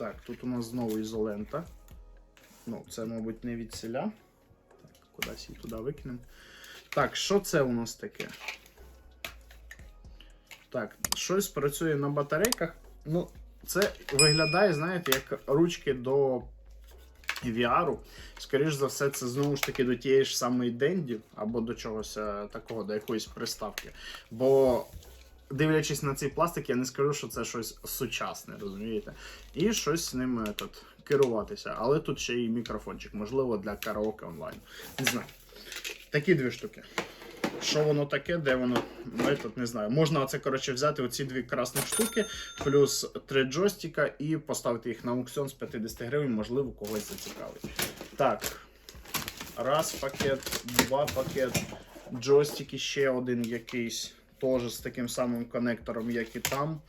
Так, тут у нас знову ізолента. Ну, це, мабуть, не від селя. Так, кудись її туди викинемо. Так, що це у нас таке? Так, щось працює на батарейках. Ну, це виглядає, знаєте, як ручки до VR. Скоріш за все, це знову ж таки до тієї ж самої Денді або до чогось е, такого, до якоїсь приставки. Бо, дивлячись на цей пластик, я не скажу, що це щось сучасне, розумієте? І щось з ним тут, керуватися. Але тут ще й мікрофончик, можливо, для караоке онлайн. Не знаю. Такі дві штуки. Що воно таке, де воно, ми тут не знаю. Можна оце, коротше, взяти оці дві красні штуки, плюс три джойстика і поставити їх на аукціон з 50 гривень, можливо, когось зацікавить. Так. Раз пакет, два пакет, джойстики ще один якийсь, теж з таким самим коннектором, як і там.